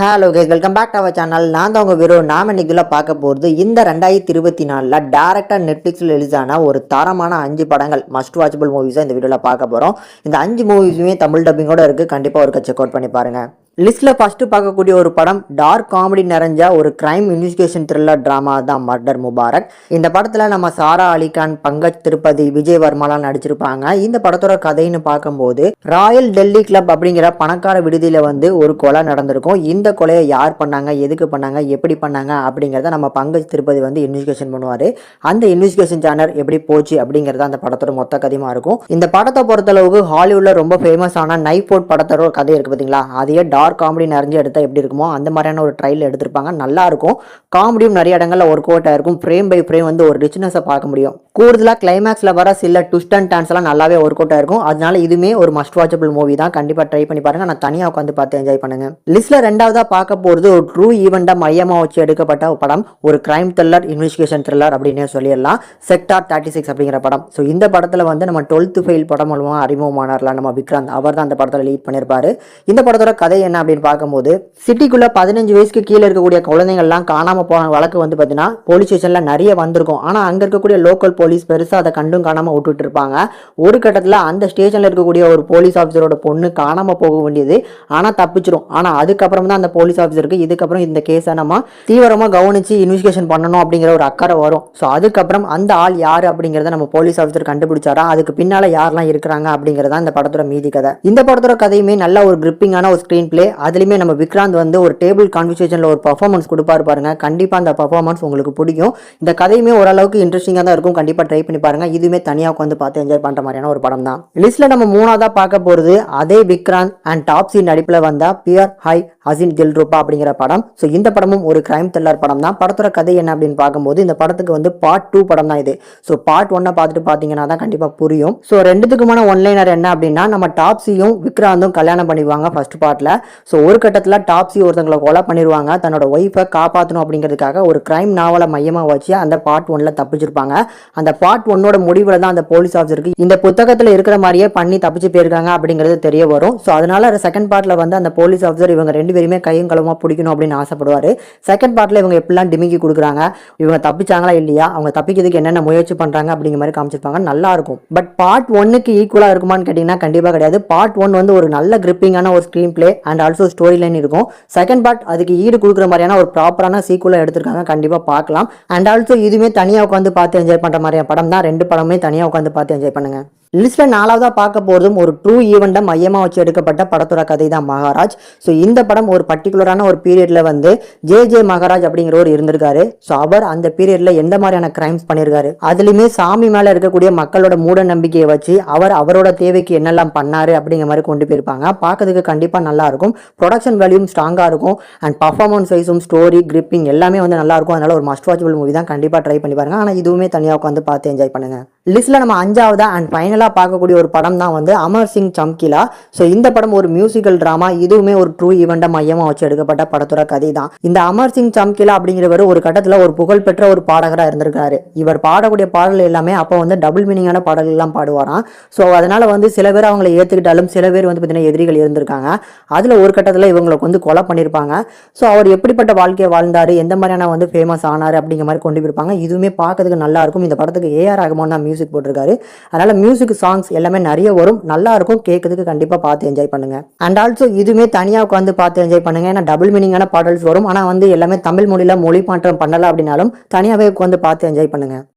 Hello guys welcome back to our channel நான் தான் உங்கள் வீரோ. நாம் இன்னைக்குள்ள பார்க்க போகிறது இந்த ரெண்டாயிரத்தி இருபத்தி நாலில் டேரெக்டாக நெட்ஃப்ளிக்ஸில் ரிலீஸான ஒரு தரமான அஞ்சு படங்கள் மஸ்ட் வாட்சபிள் மூவிஸாக இந்த வீடியோவில் பார்க்க போகிறோம் இந்த அஞ்சு மூவிஸுமே தமிழ் டப்பிங்கோட இருக்குது கண்டிப்பாக ஒரு செக் அவுட் பண்ணி பாருங்கள் லிஸ்ட்டில் ஃபஸ்ட்டு பார்க்கக்கூடிய ஒரு படம் டார்க் காமெடி நிறைஞ்ச ஒரு கிரைம் இன்வெஸ்டிகேஷன் த்ரில்லர் ட்ராமா தான் மர்டர் முபாரக் இந்த படத்தில் நம்ம சாரா அலிகான் பங்கஜ் திருப்பதி விஜய் வர்மாலாம் நடிச்சிருப்பாங்க. இந்த படத்தோட கதைன்னு பார்க்கும்போது ராயல் டெல்லி கிளப் அப்படிங்கிற பணக்கார விடுதியில் வந்து ஒரு கொலை நடந்திருக்கும். இந்த கொலையை யார் பண்ணாங்க எதுக்கு பண்ணாங்க எப்படி பண்ணாங்க அப்படிங்கிறத நம்ம பங்கஜ் திருப்பதி வந்து இன்வெஸ்டிகேஷன் பண்ணுவார். அந்த இன்வெஸ்டிகேஷன் சேனல் எப்படி போச்சு அப்படிங்கிறத அந்த படத்தோட மொத்த கதையுமா இருக்கும். இந்த படத்தை பொறுத்தளவுக்கு ஹாலிவுட்ல ரொம்ப ஃபேமஸான நைட் போர்ட் படத்தோட கதை இருக்கு பார்த்தீங்களா அதையே டார்க் காமெடி நிறைஞ்சு எடுத்தால் எப்படி இருக்குமோ அந்த மாதிரியான ஒரு ட்ரையல் எடுத்திருப்பாங்க. நல்லா இருக்கும். காமெடியும் நிறைய இடங்களில் ஒர்க் அவுட் ஆயிருக்கும் ஃப்ரேம் பை ஃப்ரேம் வந்து ஒரு ரிச்னஸை பார்க்க முடியும். கூடுதலாக கிளைமேக்ஸில் வர சில ட்விஸ்ட் அண்ட் டான்ஸ் எல்லாம் நல்லாவே ஒர்க் அவுட் ஆயிருக்கும் அதனால இதுவுமே ஒரு மஸ்ட் வாட்சபிள் மூவி தான். கண்டிப்பாக ட்ரை பண்ணி பாருங்க. நான் தனியாக உட்காந்து பார்த்து என்ஜாய் பண்ணுங்க. லிஸ்ட்ல ரெண்டாவதாக பார்க்க போகிறது ஒரு ட்ரூ ஈவெண்ட்டை மையமாக வச்சு எடுக்கப்பட்ட ஒரு படம். ஒரு கிரைம் த்ரில்லர் இன்வெஸ்டிகேஷன் த்ரில்லர் அப்படின்னே சொல்லிடலாம். செக்டார் தேர்ட்டி சிக்ஸ் அப்படிங்கிற படம். ஸோ இந்த படத்தில் வந்து நம்ம டுவெல்த் ஃபெயில் படம் மூலமாக அறிமுகமானார்லாம் நம்ம விக்ராந்த். அவர் தான் அந்த படத்தில் லீட் பண்ணியிருப்பார் இந்த படத்தோட கதை என்ன அப்படின்னு பார்க்கும்போது சிட்டிக்குள்ள பதினஞ்சு வயசுக்கு கீழே இருக்கக்கூடிய குழந்தைங்கள்லாம் காணாம போன வழக்கு வந்து பார்த்தீங்கன்னா போலீஸ் ஸ்டேஷன்ல நிறைய வந்திருக்கும். ஆனால் அங்கே இருக்கக்கூடிய லோக்கல் போலீஸ் பெருசாக அதை கண்டும் காணாம விட்டுட்டு இருப்பாங்க. ஒரு கட்டத்தில் அந்த ஸ்டேஷன்ல இருக்கக்கூடிய ஒரு போலீஸ் ஆஃபீஸரோட பொண்ணு காணாம போக வேண்டியது. ஆனால் தப்பிச்சிரும். ஆனால் அதுக்கப்புறம் தான் அந்த போலீஸ் ஆஃபீஸருக்கு இதுக்கப்புறம் இந்த கேஸை நம்ம தீவிரமாக கவனிச்சு இன்வெஸ்டிகேஷன் பண்ணணும் அப்படிங்கிற ஒரு அக்கறை வரும். ஸோ அதுக்கப்புறம் அந்த ஆள் யார் அப்படிங்கிறத நம்ம போலீஸ் ஆஃபீஸர் கண்டுபிடிச்சாரா? அதுக்கு பின்னால யாரெல்லாம் இருக்கிறாங்க அப்படிங்கிறதா இந்த படத்தோட மீதி கதை. இந்த படத்தோட கதையுமே நல்ல ஒரு கிரிப்பிங்கான ஒரு ஸ்க்ரீன் பிளே அதுலயுமே நம்ம விக்ராந்த் வந்து ஒரு டேபிள் கான்வர்சேஷனில் ஒரு பர்ஃபார்மன்ஸ் கொடுப்பாரு பாருங்க. கண்டிப்பா அந்த பர்ஃபார்மன்ஸ் உங்களுக்கு பிடிக்கும். இந்த கதையுமே ஓரளவுக்கு இன்ட்ரெஸ்டிங்காக தான் இருக்கும். கண்டிப்பா ட்ரை பண்ணி பாருங்க. இதுவுமே தனியாக உட்காந்து பார்த்து என்ஜாய் பண்ணுற மாதிரியான ஒரு படம் தான். லிஸ்ட்ல நம்ம மூணாவதா பார்க்க போறது அதே விக்ராந்த் அண்ட் டாப்ஸி நடிப்புல வந்த பியர் ஹை ஹசின் தில் ரூபா அப்படிங்கிற படம். ஸோ இந்த படமும் ஒரு கிரைம் த்ரில்லர் படம் தான் படத்தோட கதை என்ன அப்படின்னு பார்க்கும்போது இந்த படத்துக்கு வந்து பார்ட் டூ படம் தான் இது ஸோ பார்ட் ஒன்னை பார்த்துட்டு பார்த்தீங்கன்னா தான் கண்டிப்பாக புரியும். ஸோ ரெண்டுத்துக்குமான ஒன்லைனர் என்ன அப்படின்னா நம்ம டாப்ஸியும் விக்ராந்தும் கல்யாணம் பண்ணிடுவாங்க ஃபர்ஸ்ட் பார்ட்டில் ஸோ ஒரு கட்டத்தில் டாப்ஸி ஒருத்தங்களை கொலை பண்ணிடுவாங்க. தன்னோட ஒய்ஃபை காப்பாற்றணும் அப்படிங்கிறதுக்காக ஒரு கிரைம் நாவலை மையமாக வச்சு அந்த பார்ட் ஒன்ல தப்பிச்சிருப்பாங்க. அந்த பார்ட் ஒன்னோட முடிவில் தான் அந்த போலீஸ் ஆஃபீஸருக்கு இந்த புத்தகத்தில் இருக்கிற மாதிரியே பண்ணி தப்பிச்சு போயிருக்காங்க அப்படிங்கிறது தெரிய வரும். ஸோ அதனால செகண்ட் பார்ட்டில் வந்து அந்த போலீஸ் ஆஃபீஸர் இவங்க ரெண்டு பேருமே கையும் களமாக பிடிக்கணும் அப்படின்னு ஆசைப்படுவார். செகண்ட் பார்ட்டில் இவங்க எப்படிலாம் டிமிக்கி கொடுக்குறாங்க இவங்க தப்பிச்சாங்களா இல்லையா அவங்க தப்பிக்கிறதுக்கு என்னென்ன முயற்சி பண்றாங்க அப்படிங்கிற மாதிரி காமிச்சிருப்பாங்க. நல்லா இருக்கும். பட் பார்ட் ஒன்னுக்கு ஈக்குவலாக இருக்குமான்னு கேட்டிங்கன்னா கண்டிப்பாக கிடையாது. பார்ட் ஒன் வந்து ஒரு நல்ல கிரிப்பிங்கான ஒரு screenplay and also story line இருக்கும். செகண்ட் பார்ட் அதுக்கு ஈடு கொடுக்குற மாதிரியான ஒரு ப்ராப்பரான சீக்குவலாக எடுத்திருக்காங்க. கண்டிப்பாக பார்க்கலாம். அண்ட் ஆல்சோ இதுவுமே தனியாக உட்காந்து பார்த்து என்ஜாய் பண்ணுற மாதிரியான படம் தான் ரெண்டு படமே தனியாக உட்காந்து பார்த்து என்ஜாய் பண்ணுங்க. லிஸ்ட்ல நாலாவதா பார்க்க போறதும் ஒரு ட்ரூ ஈவெண்ட்டை மையமாக வச்சு எடுக்கப்பட்ட படத்தோட கதை தான் மகாராஜ். ஸோ இந்த படம் ஒரு பர்டிகுலரான ஒரு பீரியட்ல வந்து ஜே ஜே மகாராஜ் அப்படிங்கிறவர் இருந்திருக்காரு. ஸோ அவர் அந்த பீரியட்ல எந்த மாதிரியான கிரைம்ஸ் பண்ணியிருக்காரு அதுலயுமே சாமி மேல இருக்கக்கூடிய மக்களோட மூட நம்பிக்கையை வச்சு அவர் அவரோட தேவைக்கு என்னெல்லாம் பண்ணாரு அப்படிங்கிற மாதிரி கொண்டு போயிருப்பாங்க. பார்க்கறதுக்கு கண்டிப்பா நல்லா இருக்கும். ப்ரொடக்ஷன் வேல்யூம் ஸ்ட்ராங்கா இருக்கும். அண்ட் பர்ஃபார்மன்ஸ் வைஸும் ஸ்டோரி கிரிப்பிங் எல்லாமே வந்து நல்லா இருக்கும். அதனால ஒரு மஸ்ட் வாட்சபிள் மூவி தான். கண்டிப்பா ட்ரை பண்ணி பாருங்க. ஆனால் இதுவுமே தனியாக உட்காந்து பார்த்து என்ஜாய் பண்ணுங்க. லிஸ்ட்ல நம்ம அஞ்சாவதா அண்ட் ஃபைனலாக பார்க்கக்கூடிய ஒரு படம் தான் வந்து அமர் சிங் சம்கிலா. ஸோ இந்த படம் ஒரு மியூசிக்கல் ட்ராமா இதுவுமே ஒரு ட்ரூ ஈவெண்ட்டை மையமாக வச்சு எடுக்கப்பட்ட படத்தோட கதை தான். இந்த அமர் சிங் சம்கிலா அப்படிங்கிறவர் ஒரு கட்டத்தில் ஒரு புகழ்பெற்ற ஒரு பாடகராக இருந்திருக்காரு. இவர் பாடக்கூடிய பாடல் எல்லாமே அப்போ வந்து டபுள் மீனிங்கான பாடல்கள் எல்லாம் பாடுவாராம். ஸோ அதனால வந்து சில பேர் அவங்களை ஏற்றுக்கிட்டாலும் சில பேர் வந்து பார்த்தீங்கன்னா எதிரிகள் இருந்திருக்காங்க. அதில் ஒரு கட்டத்தில் இவங்களுக்கு வந்து கொலை பண்ணியிருப்பாங்க ஸோ அவர் எப்படிப்பட்ட வாழ்க்கையை வாழ்ந்தாரு? எந்த மாதிரியான வந்து ஃபேமஸ் ஆனார்? அப்படிங்கிற மாதிரி கொண்டு போயிருப்பாங்க. இதுவுமே பார்க்கறதுக்கு நல்லா இருக்கும். இந்த படத்துக்கு ஏஆர் ரஹ்மான் தான் மியூசிக் போட்டிருக்காரு. அதனால மியூசிக் சாங்ஸ் எல்லாமே நிறைய வரும். நல்லா இருக்கும் கேட்கறதுக்கு கண்டிப்பாக பார்த்து என்ஜாய் பண்ணுங்க. அண்ட் ஆல்சோ இதுவுமே தனியாக உட்காந்து பார்த்து என்ஜாய் பண்ணுங்க. ஏன்னா டபுள் மீனிங்கான பாடல்ஸ் வரும். ஆனால் வந்து எல்லாமே தமிழ் மொழியில் மொழி மாற்றம் பண்ணலாம் அப்படின்னாலும் தனியாகவே உட்காந்து பார்த்து என்ஜாய் பண்ணுங்க.